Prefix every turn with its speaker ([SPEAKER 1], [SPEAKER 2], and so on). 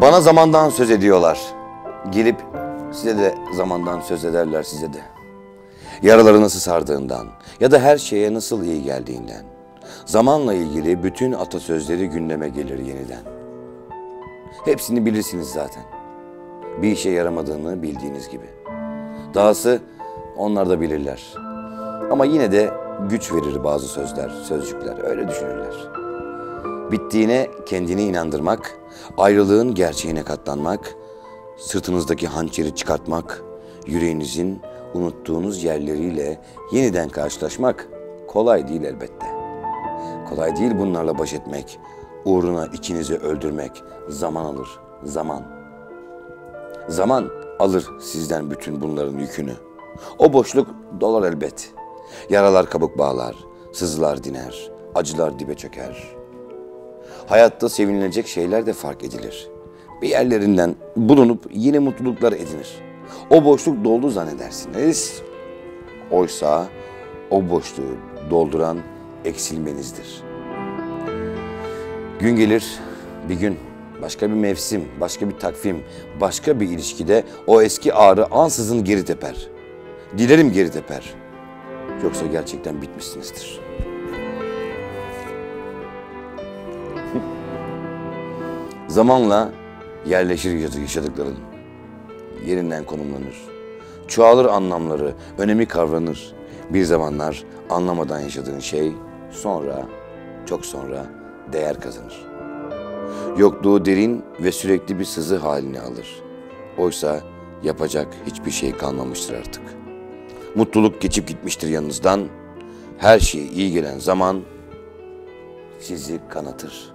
[SPEAKER 1] Bana zamandan söz ediyorlar. Gelip size de zamandan söz ederler size de. Yaraları nasıl sardığından ya da her şeye nasıl iyi geldiğinden. Zamanla ilgili bütün atasözleri gündeme gelir yeniden. Hepsini bilirsiniz zaten. Bir işe yaramadığını bildiğiniz gibi. Dahası onlar da bilirler. Ama yine de güç verir bazı sözler, sözcükler. Öyle düşünürler. Bittiğine kendini inandırmak, ayrılığın gerçeğine katlanmak, sırtınızdaki hançeri çıkartmak, yüreğinizin unuttuğunuz yerleriyle yeniden karşılaşmak kolay değil elbette. Kolay değil bunlarla baş etmek, uğruna ikinizi öldürmek zaman alır, zaman. Zaman alır sizden bütün bunların yükünü. O boşluk dolar elbet. Yaralar kabuk bağlar, sızılar diner, acılar dibe çöker. Hayatta sevinilecek şeyler de fark edilir. Bir yerlerinden bulunup yeni mutluluklar edinir. O boşluk doldu zannedersiniz. Oysa o boşluğu dolduran eksilmenizdir. Gün gelir bir gün, başka bir mevsim, başka bir takvim, başka bir ilişkide o eski ağrı ansızın geri teper. Dilerim geri teper. Yoksa gerçekten bitmişsinizdir. Zamanla yerleşir yaşadıkların. Yerinden konumlanır. Çoğalır anlamları, önemi kavranır. Bir zamanlar anlamadan yaşadığın şey sonra, çok sonra değer kazanır. Yokluğu derin ve sürekli bir sızı halini alır. Oysa yapacak hiçbir şey kalmamıştır artık. Mutluluk geçip gitmiştir yanınızdan. Her şeye iyi gelen zaman sizi kanatır.